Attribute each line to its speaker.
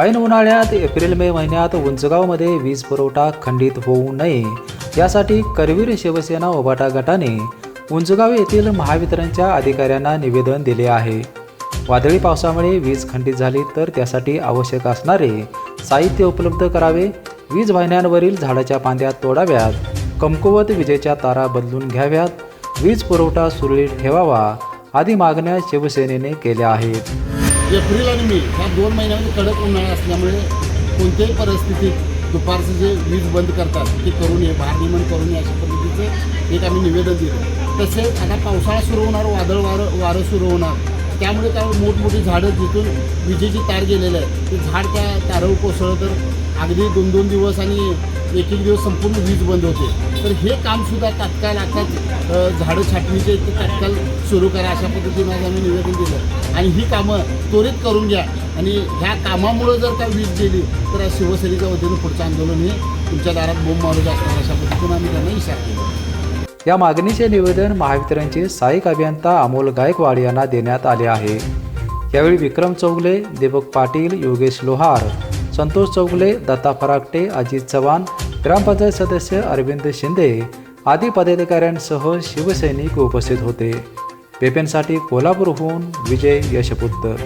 Speaker 1: ऐन उन्हाळ्यात April May महिन्यात उंचगावमध्ये वीज पुरवठा खंडित होऊ नये. यासाठी करवीर शिवसेना उभाटा गटाने उंचगाव येथील महावितरणच्या अधिकाऱ्यांना निवेदन दिले आहे. वादळी पावसामुळे वीज खंडित झाली तर त्यासाठी आवश्यक असणारे साहित्य उपलब्ध करावे वीज वाहिन्यांवरील झाडाच्या फांद्या तोडाव्यात कमकुवत विजेच्या तारा बदलून घ्याव्यात वीज पुरवठा सुरळीत ठेवावा आदी मागण्या शिवसेनेने केल्या आहेत.
Speaker 2: एप्रिल आणि मे ह्या दोन महिन्यामध्ये कडक उन्हाळा असल्यामुळे कोणत्याही परिस्थितीत दुपारचं जे वीज बंद करतात ते करू नये भारनियमन करू नये अशा पद्धतीचं एक आम्ही निवेदन दिलं. तसेच आता पावसाळा सुरू होणार वादळ वारं वारं सुरू होणार. त्यामुळे त्यावर मोठमोठी झाडं जिथून विजेची तार गेलेलं आहे ते झाड त्या तारावर कोसळलं तर अगदी दोन दोन दिवस आणि एक एक दिवस संपूर्ण वीज बंद होते. तर हे कामसुद्धा तात्काळ आता झाडं छाटणीचे तात्काळ सुरू करा अशा पद्धतीनं आज आम्ही निवेदन दिलं. आणि ही कामं त्वरित करून घ्या. आणि ह्या कामामुळं जर का वीज गेली तर या शिवसेनेच्या वतीनं पुढचं आंदोलन हे तुमच्या दारात बोंब मारू असणार अशा पद्धतीनं आम्ही त्यांना इशारा केला.
Speaker 1: या मागणीचे निवेदन महावितरणचे सहाय्यक अभियंता अमोल गायकवाड यांना देण्यात आले आहे. यावेळी विक्रम चौगले दीपक पाटील योगेश लोहार संतोष चौगले दत्ता फराकटे अजित चव्हाण ग्रामपंचायत सदस्य अरविंद शिंदे आदी पदाधिकाऱ्यांसह शिवसैनिक उपस्थित होते. पेपेंसाठी कोल्हापूरहून विजय यशपुत्र